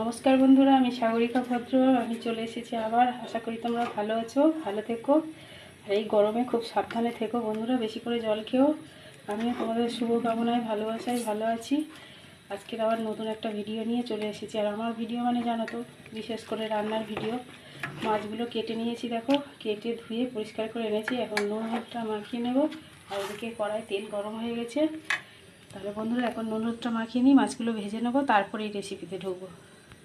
নমস্কার বন্ধুরা, আমি সাগরিকা ভদ্র আমি চলে এসেছি আবার। আশা করি তোমরা ভালো আছো, ভালো থেকো। আর এই গরমে খুব সাবধানে থেকো বন্ধুরা, বেশি করে জল খেও। আমিও তোমাদের শুভকামনায় ভালোবাসায় ভালো আছি। আজকের আবার নতুন একটা ভিডিও নিয়ে চলে এসেছি। আর আমার ভিডিও মানে জানো তো, বিশেষ করে রান্নার ভিডিও। মাছগুলো কেটে নিয়েছি দেখো, কেটে ধুয়ে পরিষ্কার করে এনেছি। এখন নুন হলুদটা মাখিয়ে নেব। আর ওদিকে কড়াই তেল গরম হয়ে গেছে। তাহলে বন্ধুরা, এখন নুন হলুদটা মাখিয়ে নিই মাছগুলো ভেজে নেব। তারপরে এই রেসিপিতে ঢুকবো।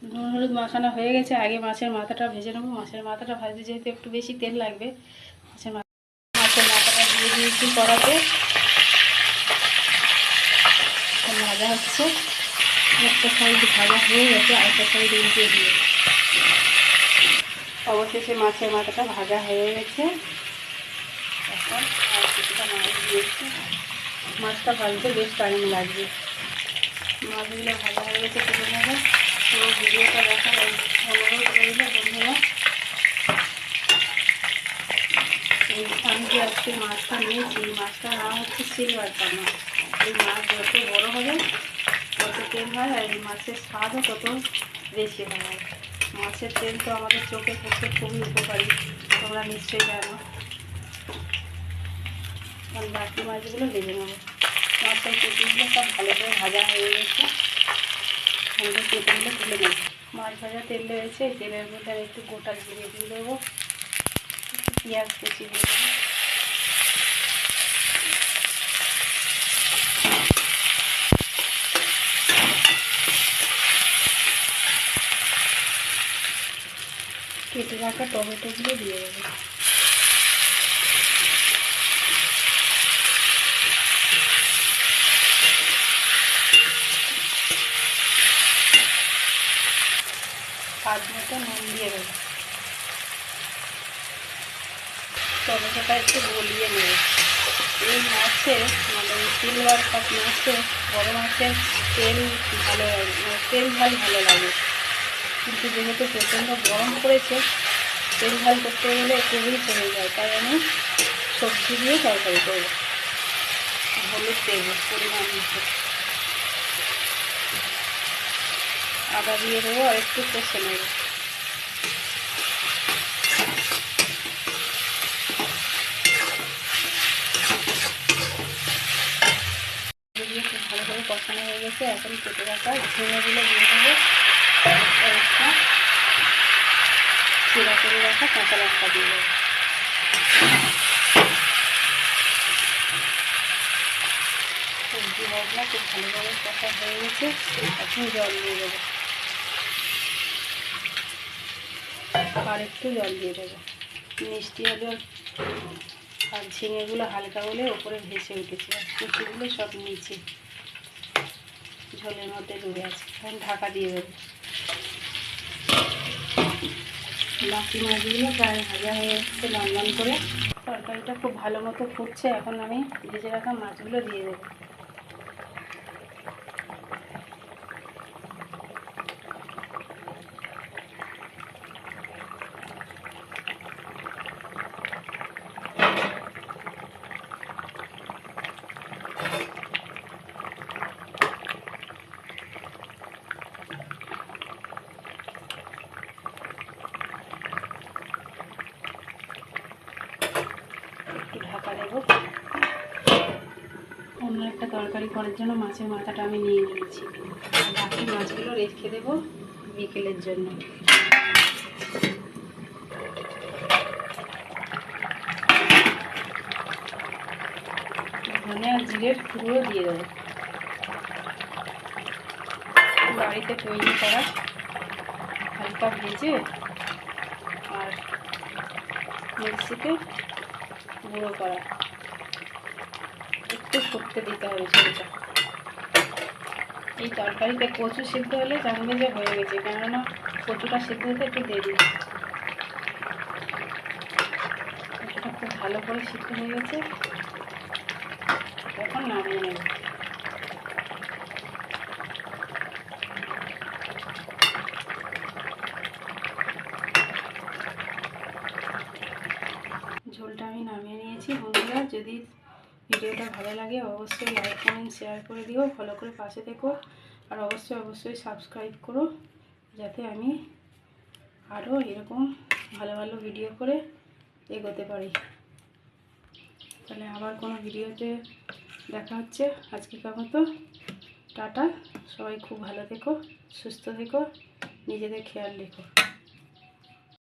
নুন, হলুদ মাখানো হয়ে গেছে, আগে মাছের মাথাটা ভেজে নেব। মাছের মাথাটা ভাজতে যেহেতু একটু বেশি তেল লাগবে, মাছের মাছের মাথাটা দিয়ে দিয়েছি কড়াতে। ভাজা হচ্ছে। একটা সাইড ভাজা হয়ে গেছে আরেকটা সাইড উল্টে দিয়ে। অবশেষে মাছের মাথাটা ভাজা হয়ে গেছে। এখন আর কিছুটা মাছ দিয়েছি। মাছটা ভাজতে বেশ টাইম লাগবে। মাছগুলো ভাজা হয়ে গেছে, তুলে নেবে। ভিডিওটা দেখার অনুরোধ রইল, বন্ধুরা। এই আমি আজকে মাছটা নিয়েছি মাছটা নাম হচ্ছে সিলভারটা মাছ এই মাছ যত বড় হবে, তত তেল হয়, আর এই মাছের স্বাদও তত বেশি হয়। মাছের তেল তো আমাদের চোখের পক্ষে খুবই উপকারী, তোমরা নিশ্চয়ই জানো। আর বাকি মাছগুলো ভেজে নেব। মাছের সব ভালো করে ভাজা হয়ে গেছে। ভালো পেটিগুলো তুলে নেব। মাছ ভাজা তেল রয়েছে, তেলের মধ্যে একটু গোটা জিরে দিয়ে দেবো। পেঁয়াজ কুচি দিয়ে দেবো। কেটে রাখা টমেটোগুলো দিয়ে দেবো। স্বাদ মতো নুন দিয়ে দেবো। টমেটোটা একটু গলিয়ে নেবে। এই মাছে মানে সিলভার কাপ মাছে, বড় মাছের তেল ভালো মানে তেল ঝাল ভালো লাগে। কিন্তু যেহেতু প্রচণ্ড গরম পড়েছে, তেল ঝাল করতে গেলে রিচ হয়ে যায়, তাই আমি সবজি দিয়ে তরকারি করব। হলুদ দেবো, পরিমাণ মতো। আদা দিয়ে দেবো আর একটু কষে নেব। ভালো করে কষানো হয়ে গেছে। এখন কেটে রাখা ঝিঙেগুলো দিয়ে দেবো। একটা চিরা করে রাখা কাঁচা লঙ্কা দিয়ে দেবো। সবজি মশলা খুব ভালোভাবে কষা হয়ে গেছে। এখন জল দিয়ে দেবো। আর একটু জল দিয়ে দেবো। মিষ্টি হবে আর ঝিঙেগুলো হালকা হলে ওপরে ভেসে উঠেছে। আর কুচিগুলো সব নিচে ঝোলের মধ্যে ডুবে আছে। এখন ঢাকা দিয়ে দেবো। বাকি মাছগুলো প্রায় ভাজা হয়ে যাচ্ছে লন্ডন করে। তরকারিটা খুব ভালো মতো ফুটছে। এখন আমি ভেজে রাখা মাছগুলো দিয়ে দেবো। দেবো অন্য একটা তরকারি করার জন্য মাছের মাথাটা আমি নিয়ে নিয়েছি। বাকি মাছগুলো রেখে দেবো বিকেলের জন্য। ধনে আর জিরের গুঁড়ো দিয়ে দেবো। বাড়িতে তৈরি করা হালকা ভেজে আর মিক্সিতে গুঁড়ো করা। একটু ফুটতে দিতে হবে ঝোলটা। এই তরকারিতে কচু সিদ্ধ হলে জানবে যে হয়ে গেছে, কেননা কচুটা সিদ্ধ হতে একটু দেরি। কচুটা খুব ভালো করে সিদ্ধ হয়ে গেছে এখন নামিয়ে নেব ঝোলটা আমি নামিয়ে নিয়েছি বন্ধুরা, যদি ভিডিওটা ভালো লাগে, অবশ্যই লাইক কমেন্ট শেয়ার করে দিও ফলো করে পাশে থেকো, আর অবশ্যই অবশ্যই সাবস্ক্রাইব করো, যাতে আমি আরও এরকম ভালো ভালো ভিডিও করে এগোতে পারি। তাহলে আবার কোনো ভিডিওতে দেখা হচ্ছে আজকেকার মতো। টাটা, সবাই খুব ভালো থেকো, সুস্থ থেকো, নিজেদের খেয়াল রেখো।